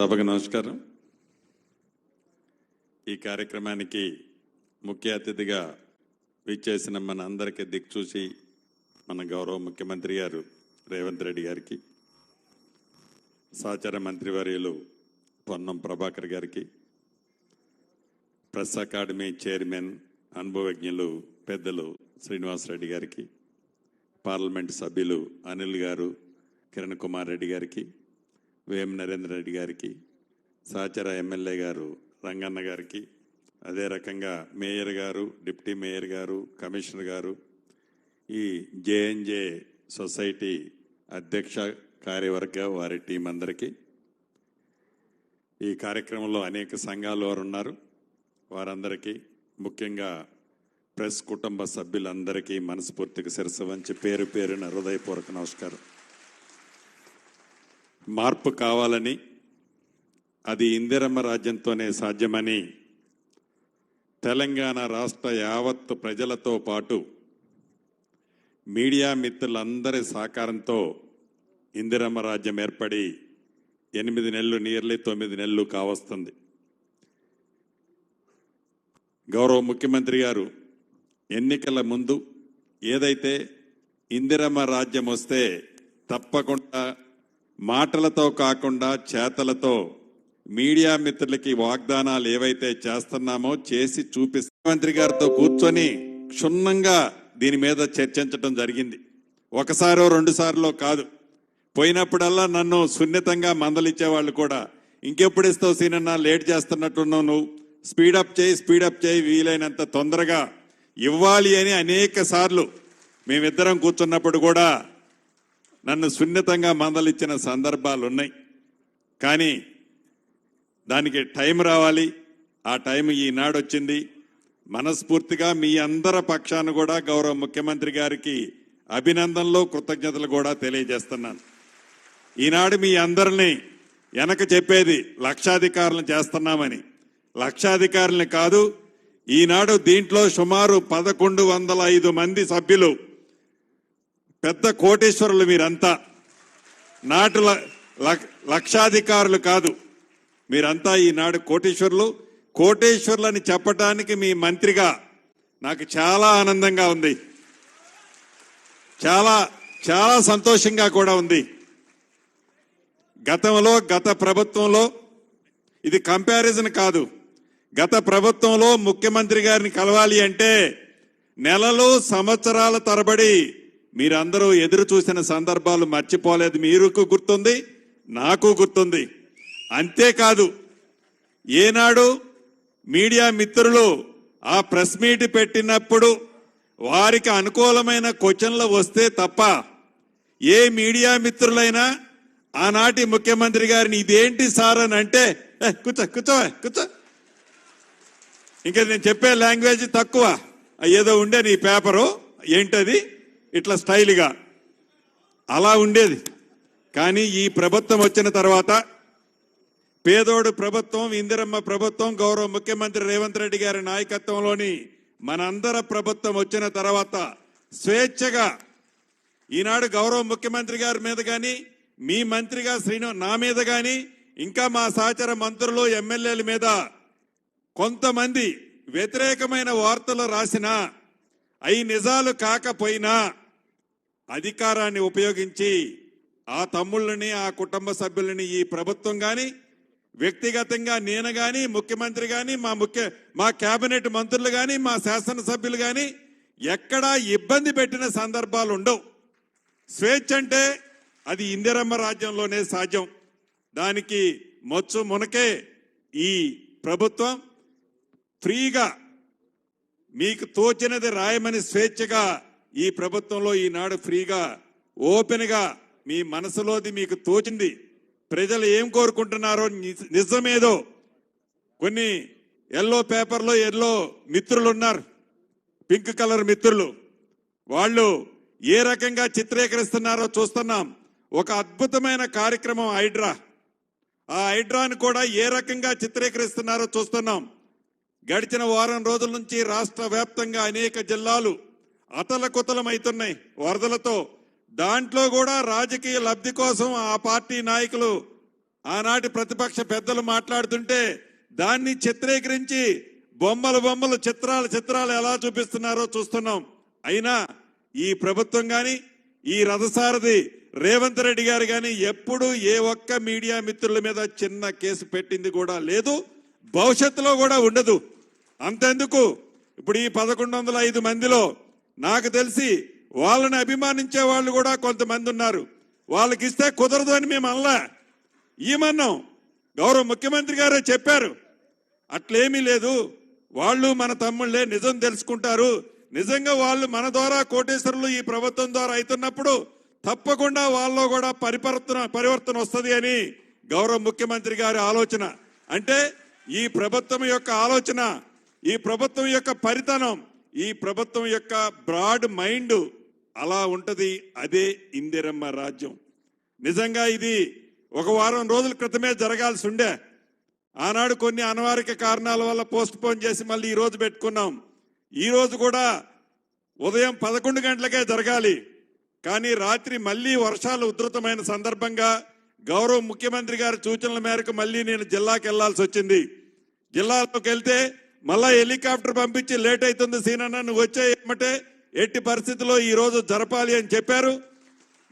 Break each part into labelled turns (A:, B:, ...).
A: సభకు నమస్కారం. ఈ కార్యక్రమానికి ముఖ్య అతిథిగా విచ్చేసిన మన అందరికీ దిక్చూసి మన గౌరవ ముఖ్యమంత్రి గారు రేవంత్ రెడ్డి గారికి సహచార మంత్రివర్యులు పొన్నం ప్రభాకర్ గారికి ప్రెస్ అకాడమీ చైర్మన్ అనుభవజ్ఞులు పెద్దలు శ్రీనివాసరెడ్డి గారికి పార్లమెంట్ సభ్యులు అనిల్ గారు కిరణ్ కుమార్ రెడ్డి గారికి వేం నరేంద్ర రెడ్డి గారికి సహచర ఎమ్మెల్యే గారు రంగన్న గారికి అదే రకంగా మేయర్ గారు డిప్టీ మేయర్ గారు కమిషనర్ గారు ఈ జేఎన్జే సొసైటీ అధ్యక్ష కార్యవర్గ వారి టీం అందరికీ ఈ కార్యక్రమంలో అనేక సంఘాలు వారు ఉన్నారు. వారందరికీ ముఖ్యంగా ప్రెస్ కుటుంబ సభ్యులందరికీ మనస్ఫూర్తిగా శిరస వంచి పేరు పేరున హృదయపూర్వక నమస్కారం. మార్పు కావాలని అది ఇందిరమ్మ రాజ్యంతోనే సాధ్యమని తెలంగాణ రాష్ట్ర యావత్తు ప్రజలతో పాటు మీడియా మిత్రులందరి సహకారంతో ఇందిరమ్మ రాజ్యం ఏర్పడి ఎనిమిది నెలలు నియర్లీ తొమ్మిది నెలలు కావస్తుంది. గౌరవ ముఖ్యమంత్రి గారు ఎన్నికల ముందు ఏదైతే ఇందిరమ్మ రాజ్యం వస్తే తప్పకుండా మాటలతో కాకుండా చేతలతో మీడియా మిత్రులకి వాగ్దానాలు ఏవైతే చేస్తున్నామో చేసి చూపిస్తా మంత్రి గారితో కూర్చొని క్షుణ్ణంగా దీని మీద చర్చించడం జరిగింది. ఒకసారో రెండు సార్లో కాదు. పోయినప్పుడల్లా నన్ను సున్నితంగా మందలిచ్చే వాళ్ళు కూడా. ఇంకెప్పుడు ఇస్తావు సీనన్నా? లేట్ చేస్తున్నట్టున్నావు నువ్వు. స్పీడప్ చేయి స్పీడప్ చేయి వీలైనంత తొందరగా. ఇవ్వాలి అని అనేక సార్లు మేమిద్దరం కూర్చున్నప్పుడు కూడా నన్ను సున్నితంగా మందలిచ్చిన సందర్భాలు ఉన్నాయి కానీ దానికి టైం రావాలి. ఆ టైం ఈనాడు వచ్చింది మనస్ఫూర్తిగా మీ అందరి పక్షాన కూడా గౌరవ ముఖ్యమంత్రి గారికి అభినందనలు కృతజ్ఞతలు కూడా తెలియజేస్తున్నాను. ఈనాడు మీ అందరినీ వెనక చెప్పేది లక్షాధికారులను చేస్తున్నామని. లక్షాధికారులని కాదు ఈనాడు దీంట్లో సుమారు పదకొండు వందల ఐదు మంది సభ్యులు పెద్ద కోటేశ్వరులు మీరంతా. నాటు ల- లక్షాధికారులు కాదు. మీరంతా ఈనాడు కోటేశ్వరులు. కోటేశ్వరులని చెప్పటానికి మీ మంత్రిగా నాకు చాలా ఆనందంగా ఉంది. చాలా చాలా సంతోషంగా కూడా ఉంది. గతంలో గత ప్రభుత్వంలో ఇది కంపారిజన్ కాదు. గత ప్రభుత్వంలో ముఖ్యమంత్రి గారిని కలవాలి అంటే నెలలు సంవత్సరాల తరబడి మీరందరూ ఎదురు చూసిన సందర్భాలు మర్చిపోలేదు. మీకు గుర్తుంది నాకు గుర్తుంది. అంతేకాదు ఏనాడు మీడియా మిత్రులు ఆ ప్రెస్ మీట్ పెట్టినప్పుడు వారికి అనుకూలమైన క్వశ్చన్లు వస్తే తప్ప ఏ మీడియా మిత్రులైనా ఆనాటి ముఖ్యమంత్రి గారిని ఇదేంటి సార్ అని అంటే కూర్చో కూర్చో కూర్చో. ఇంకా నేను చెప్పే లాంగ్వేజ్ తక్కువ. ఏదో ఉండే నీ పేపరు ఏంటది? ఇట్లా స్టైల్గా. అలా ఉండేది. కానీ ఈ ప్రభుత్వం వచ్చిన తర్వాత పేదోడు ప్రభుత్వం ఇందిరమ్మ ప్రభుత్వం గౌరవ ముఖ్యమంత్రి రేవంత్ రెడ్డి గారి నాయకత్వంలోని మనందర ప్రభుత్వం వచ్చిన తర్వాత స్వేచ్ఛగా ఈనాడు గౌరవ ముఖ్యమంత్రి గారి మీద కానీ మీ మంత్రిగా శ్రీను నా మీద కానీ ఇంకా మా సహచర మంత్రులు ఎమ్మెల్యేల మీద కొంతమంది వ్యతిరేకమైన వార్తలు రాసినా అవి నిజాలు కాకపోయినా అధికారాన్ని ఉపయోగించి ఆ తమ్ముళ్ళని ఆ కుటుంబ సభ్యులని ఈ ప్రభుత్వం కానీ వ్యక్తిగతంగా నేను కానీ ముఖ్యమంత్రి కానీ మా ముఖ్య మా కేబినెట్ మంత్రులు కానీ మా శాసనసభ్యులు కానీ ఎక్కడా ఇబ్బంది పెట్టిన సందర్భాలు ఉండవు. స్వేచ్ఛ అంటే అది ఇందిరమ్మ రాజ్యంలోనే సాధ్యం. దానికి మొచ్చు మునకే ఈ ప్రభుత్వం ఫ్రీగా మీకు తోచినది రాయమని స్వేచ్ఛగా ఈ ప్రభుత్వంలో ఈనాడు ఫ్రీగా ఓపెన్గా మీ మనసులోది మీకు తోచింది. ప్రజలు ఏం కోరుకుంటున్నారో నిజమేదో. కొన్ని ఎల్లో పేపర్లో ఎల్లో మిత్రులు ఉన్నారు పింక్ కలర్ మిత్రులు. వాళ్ళు ఏ రకంగా చిత్రీకరిస్తున్నారో చూస్తున్నాం. ఒక అద్భుతమైన కార్యక్రమం హైడ్రా. ఆ హైడ్రాను కూడా ఏ రకంగా చిత్రీకరిస్తున్నారో చూస్తున్నాం. గడిచిన వారం రోజుల నుంచి రాష్ట్ర వ్యాప్తంగా అనేక జిల్లాలు అతలకుతలమవుతున్నాయి వరదలతో దాంట్లో కూడా రాజకీయ లబ్ధి కోసం ఆ పార్టీ నాయకులు ఆనాటి ప్రతిపక్ష పెద్దలు మాట్లాడుతుంటే దాన్ని చిత్రీకరించి బొమ్మలు బొమ్మలు చిత్రాలు చిత్రాలు ఎలా చూపిస్తున్నారో చూస్తున్నాం. అయినా ఈ ప్రభుత్వం గాని ఈ రథసారథి రేవంత్ రెడ్డి గారు కానీ ఎప్పుడు ఏ ఒక్క మీడియా మిత్రుల మీద చిన్న కేసు పెట్టింది కూడా లేదు భవిష్యత్తులో కూడా ఉండదు. అంతెందుకు? ఇప్పుడు ఈ పదకొండు వందల ఐదు మందిలో నాకు తెలిసి వాళ్ళని అభిమానించే వాళ్ళు కూడా కొంతమంది ఉన్నారు. వాళ్ళకి ఇస్తే కుదరదు అని మేము అనలా. ఏమన్నాం? గౌరవ ముఖ్యమంత్రి గారే చెప్పారు. అట్లేమీ లేదు. వాళ్ళు మన తమ్ముళ్ళే నిజం తెలుసుకుంటారు. నిజంగా వాళ్ళు మన ద్వారా కోటేశ్వరులు ఈ ప్రభుత్వం ద్వారా అవుతున్నప్పుడు తప్పకుండా వాళ్ళలో కూడా పరివర్తన పరివర్తన వస్తుంది అని గౌరవ ముఖ్యమంత్రి గారి ఆలోచన. అంటే ఈ ప్రభుత్వం యొక్క ఆలోచన ఈ ప్రభుత్వం యొక్క పరితనం ఈ ప్రభుత్వం యొక్క బ్రాడ్ మైండ్ అలా ఉంటది అదే ఇందిరమ్మ రాజ్యం. నిజంగా ఇది ఒక వారం రోజుల క్రితమే జరగాల్సి ఉండే. ఆనాడు కొన్ని అనివార్య కారణాల వల్ల పోస్ట్ పోన్ చేసి మళ్ళీ ఈ రోజు పెట్టుకున్నాం. ఈ రోజు కూడా ఉదయం పదకొండు గంటలకే జరగాలి. కానీ రాత్రి మళ్ళీ వర్షాలు ఉధృతమైన సందర్భంగా గౌరవ ముఖ్యమంత్రి గారి సూచనల మేరకు మళ్ళీ నేను జిల్లాకి వెళ్ళాల్సి వచ్చింది. జిల్లాలోకి వెళ్తే మళ్ళా హెలికాప్టర్ పంపించి లేట్ అవుతుంది సీనన్న నువ్వు వచ్చే ఏమంటే ఎట్టి పరిస్థితుల్లో ఈ రోజు జరపాలి అని చెప్పారు.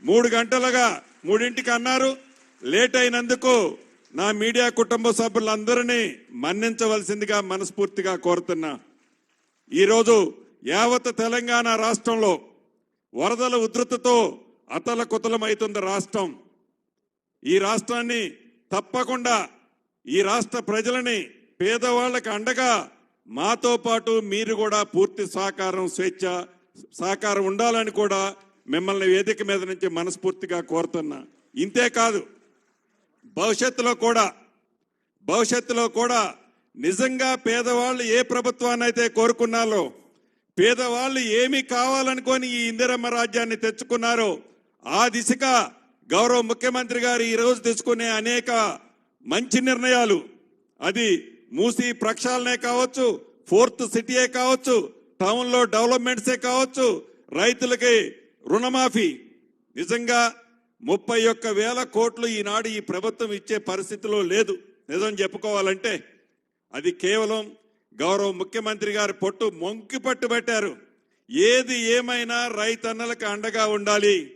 A: మూడు గంటలుగా మూడింటికి అన్నారు. లేట్ అయినందుకు నా మీడియా కుటుంబ సభ్యులందరినీ మన్నించవలసిందిగా మనస్ఫూర్తిగా కోరుతున్నా. ఈరోజు యావత్ తెలంగాణ రాష్ట్రంలో వరదల ఉధృతతో అతల కుతలమవుతుంది రాష్ట్రం. ఈ రాష్ట్రాన్ని తప్పకుండా ఈ రాష్ట్ర ప్రజలని పేదవాళ్ళకి అండగా మాతో పాటు మీరు కూడా పూర్తి సహకారం స్వేచ్ఛ సహకారం ఉండాలని కూడా మిమ్మల్ని వేదిక మీద నుంచి మనస్ఫూర్తిగా కోరుతున్నా. ఇంతే కాదు భవిష్యత్తులో కూడా భవిష్యత్తులో కూడా నిజంగా పేదవాళ్ళు ఏ ప్రభుత్వాన్ని అయితే కోరుకున్నారో పేదవాళ్ళు ఏమి కావాలనుకొని ఈ ఇందిరమ్మ రాజ్యాన్ని తెచ్చుకున్నారో ఆ దిశగా గౌరవ ముఖ్యమంత్రి గారు ఈరోజు తెచ్చుకునే తీసుకునే అనేక మంచి నిర్ణయాలు. అది మూసి ప్రక్షాళనే కావచ్చు ఫోర్త్ సిటీయే కావచ్చు టౌన్లో డెవలప్మెంట్సే కావచ్చు రైతులకి రుణమాఫీ. నిజంగా ముప్పై ఒక్క వేల కోట్లు ఈనాడు ఈ ప్రభుత్వం ఇచ్చే పరిస్థితిలో లేదు. నిజం చెప్పుకోవాలంటే అది కేవలం గౌరవ ముఖ్యమంత్రి గారి పొట్టు మొంకి పట్టు పెట్టారు. ఏది ఏమైనా రైతన్నలకు అండగా ఉండాలి.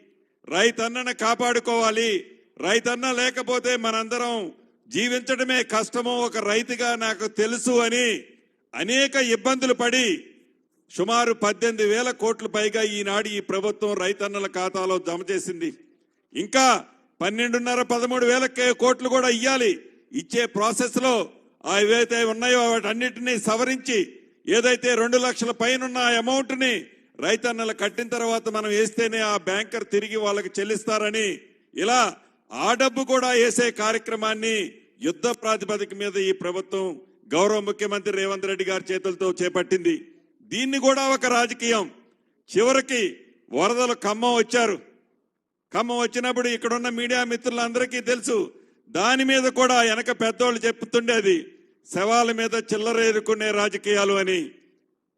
A: రైతన్నను కాపాడుకోవాలి. రైతన్న లేకపోతే మనందరం జీవించడమే కష్టమో ఒక రైతుగా నాకు తెలుసు అని అనేక ఇబ్బందులు పడి సుమారు పద్దెనిమిది వేల కోట్లు పైగా ఈనాడు ఈ ప్రభుత్వం రైతన్నల ఖాతాలో జమ చేసింది. ఇంకా పన్నెండున్నర పదమూడు వేల కోట్లు కూడా ఇయ్యాలి. ఇచ్చే ప్రాసెస్లో ఏవైతే ఉన్నాయో వాటన్నిటినీ సవరించి ఏదైతే రెండు లక్షల పైన ఆ అమౌంట్ని రైతన్నలు కట్టిన తర్వాత మనం వేస్తేనే ఆ బ్యాంకర్ తిరిగి వాళ్ళకి చెల్లిస్తారని ఇలా ఆ డబ్బు కూడా వేసే కార్యక్రమాన్ని యుద్ధ ప్రాతిపదిక మీద ఈ ప్రభుత్వం గౌరవ ముఖ్యమంత్రి రేవంత్ రెడ్డి గారి చేతులతో చేపట్టింది. దీన్ని కూడా ఒక రాజకీయం. చివరికి వరదలు ఖమ్మం వచ్చారు. ఖమ్మం వచ్చినప్పుడు ఇక్కడున్న మీడియా మిత్రులందరికీ తెలుసు దాని మీద కూడా వెనక పెద్దోళ్ళు చెప్తుండేది శవాల మీద చిల్లర ఎదుర్కొనే రాజకీయాలు అని.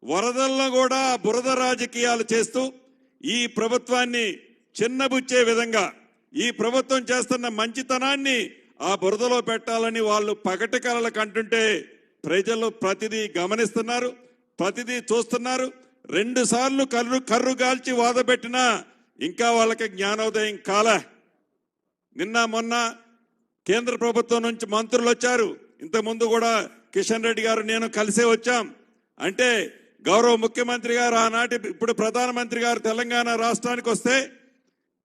A: వరదల్లో కూడా బురద రాజకీయాలు చేస్తూ ఈ ప్రభుత్వాన్ని చిన్నబుచ్చే విధంగా ఈ ప్రభుత్వం చేస్తున్న మంచితనాన్ని ఆ బురదలో పెట్టాలని వాళ్ళు పగటి కళలు కంటుంటే ప్రజలు ప్రతిదీ గమనిస్తున్నారు ప్రతిదీ చూస్తున్నారు. రెండు సార్లు కర్రు కర్రు గాల్చి వాదబెట్టినా ఇంకా వాళ్ళకి జ్ఞానోదయం కాలే. నిన్న మొన్న కేంద్ర ప్రభుత్వం నుంచి మంత్రులు వచ్చారు. ఇంతకుముందు కూడా కిషన్ రెడ్డి గారు నేను కలిసే వచ్చాం. అంటే గౌరవ ముఖ్యమంత్రి గారు ఆనాటి ఇప్పుడు ప్రధానమంత్రి గారు తెలంగాణ రాష్ట్రానికి వస్తే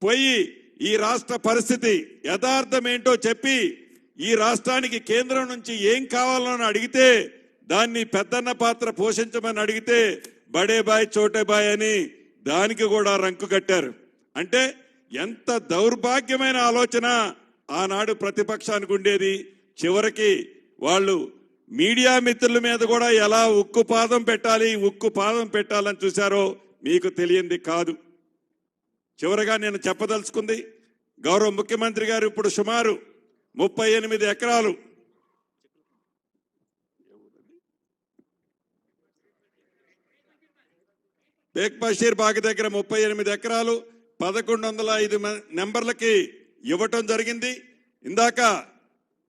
A: పోయి ఈ రాష్ట్ర పరిస్థితి యథార్థం ఏంటో చెప్పి ఈ రాష్ట్రానికి కేంద్రం నుంచి ఏం కావాలని అడిగితే దాన్ని పెద్దన్న పాత్ర పోషించమని అడిగితే బడే బాయ్ చోటే బాయ్ అని దానికి కూడా రంకు కట్టారు. అంటే ఎంత దౌర్భాగ్యమైన ఆలోచన ఆనాడు ప్రతిపక్షానికి ఉండేది. చివరికి వాళ్ళు మీడియా మిత్రుల మీద కూడా ఎలా ఉక్కు పాదం పెట్టాలి ఉక్కు పాదం పెట్టాలని చూశారో మీకు తెలియంది కాదు. చివరగా నేను చెప్పదలుచుకుంది గౌరవ ముఖ్యమంత్రి గారు ఇప్పుడు సుమారు ముప్పై ఎనిమిది ఎకరాలు. బేక్ బషీర్ బాగ్ దగ్గర ముప్పై ఎనిమిది ఎకరాలు పదకొండు వందల ఐదు మ- నెంబర్లకి ఇవ్వటం జరిగింది. ఇందాక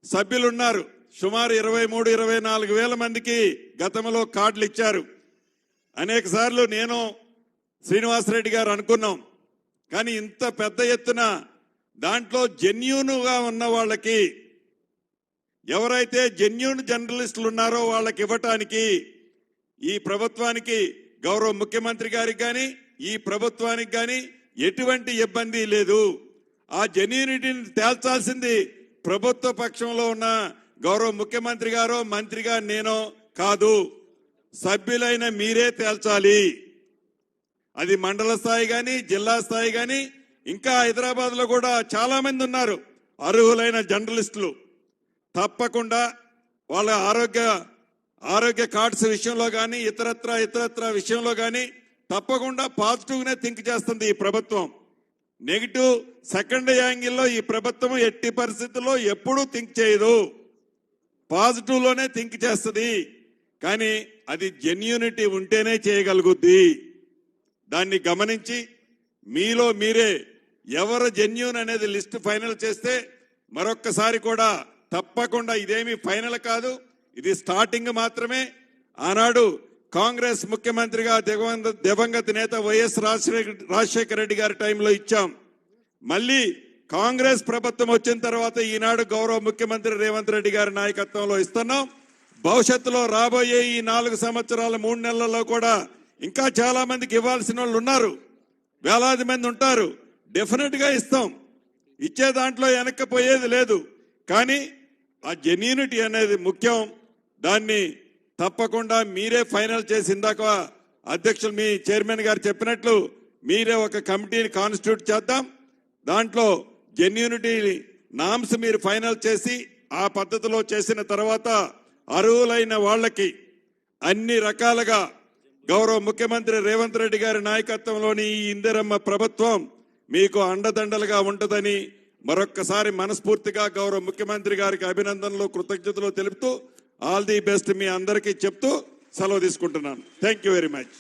A: సభ్యులు ఉన్నారు సుమారు ఇరవై మూడు ఇరవై నాలుగు వేల మందికి గతంలో కార్డులు ఇచ్చారు. అనేక సార్లు నేను శ్రీనివాసరెడ్డి గారు అనుకున్నాం కానీ ఇంత పెద్ద ఎత్తున దాంట్లో జెన్యూన్గా ఉన్న వాళ్ళకి ఎవరైతే జెన్యూన్ జర్నలిస్టులు ఉన్నారో వాళ్ళకి ఇవ్వటానికి ఈ ప్రభుత్వానికి గౌరవ ముఖ్యమంత్రి గారికి కానీ ఈ ప్రభుత్వానికి కానీ ఎటువంటి ఇబ్బంది లేదు. ఆ జెన్యూనిటీని తేల్చాల్సింది ప్రభుత్వ పక్షంలో ఉన్న గౌరవ ముఖ్యమంత్రి గారో మంత్రిగా నేనో కాదు. సభ్యులైన మీరే తేల్చాలి. అది మండల స్థాయి కానీ జిల్లా స్థాయి కానీ ఇంకా హైదరాబాద్లో కూడా చాలా మంది ఉన్నారు. అర్హులైన జర్నలిస్టులు. తప్పకుండా వాళ్ళ ఆరోగ్య ఆరోగ్య కార్డ్స్ విషయంలో కానీ ఇతరత్ర ఇతరత్ర విషయంలో కానీ తప్పకుండా పాజిటివ్గానే థింక్ చేస్తుంది ఈ ప్రభుత్వం. నెగిటివ్ సెకండ్ యాంగిల్లో ఈ ప్రభుత్వం ఎట్టి పరిస్థితుల్లో ఎప్పుడూ థింక్ చేయదు. పాజిటివ్లోనే థింక్ చేస్తుంది. కానీ అది జెన్యూనిటీ ఉంటేనే చేయగలుగుద్ది. దాన్ని గమనించి మీలో మీరే ఎవరు జెన్యూన్ అనేది లిస్ట్ ఫైనల్ చేస్తే మరొక్కసారి కూడా తప్పకుండా ఇదేమి ఫైనల్ కాదు ఇది స్టార్టింగ్ మాత్రమే. ఆనాడు కాంగ్రెస్ ముఖ్యమంత్రిగా దివంగత దివంగత నేత వైఎస్ రాజశేఖర రాజశేఖర రెడ్డి గారి టైంలో ఇచ్చాం. మళ్ళీ కాంగ్రెస్ ప్రభుత్వం వచ్చిన తర్వాత ఈనాడు గౌరవ ముఖ్యమంత్రి రేవంత్ రెడ్డి గారి నాయకత్వంలో ఇస్తున్నాం. భవిష్యత్తులో రాబోయే ఈ నాలుగు సంవత్సరాల మూడు నెలల్లో కూడా ఇంకా చాలా మందికి ఇవ్వాల్సిన వాళ్ళు ఉన్నారు. వేలాది మంది ఉంటారు. డెఫినెట్గా ఇస్తాం. ఇచ్చే దాంట్లో వెనక్కిపోయేది లేదు. కానీ ఆ జెన్యూనిటీ అనేది ముఖ్యం. దాన్ని తప్పకుండా మీరే ఫైనల్ చేసి ఇందాక అధ్యక్షులు మీ చైర్మన్ గారు చెప్పినట్లు మీరే ఒక కమిటీని కాన్స్టిట్యూట్ చేద్దాం. దాంట్లో జెన్యూనిటీ నామ్స్ మీరు ఫైనల్ చేసి ఆ పద్ధతిలో చేసిన తర్వాత అర్హులైన వాళ్ళకి అన్ని రకాలుగా గౌరవ ముఖ్యమంత్రి రేవంత్ రెడ్డి గారి నాయకత్వంలోని ఈ ఇందిరమ్మ ప్రభుత్వం మీకు అండదండలుగా ఉంటుందని మరొక్కసారి మనస్ఫూర్తిగా గౌరవ ముఖ్యమంత్రి గారికి అభినందనలు కృతజ్ఞతలు తెలుపుతూ ఆల్ ది బెస్ట్ మీ అందరికీ చెప్తూ సెలవు తీసుకుంటున్నాను. Thank you very much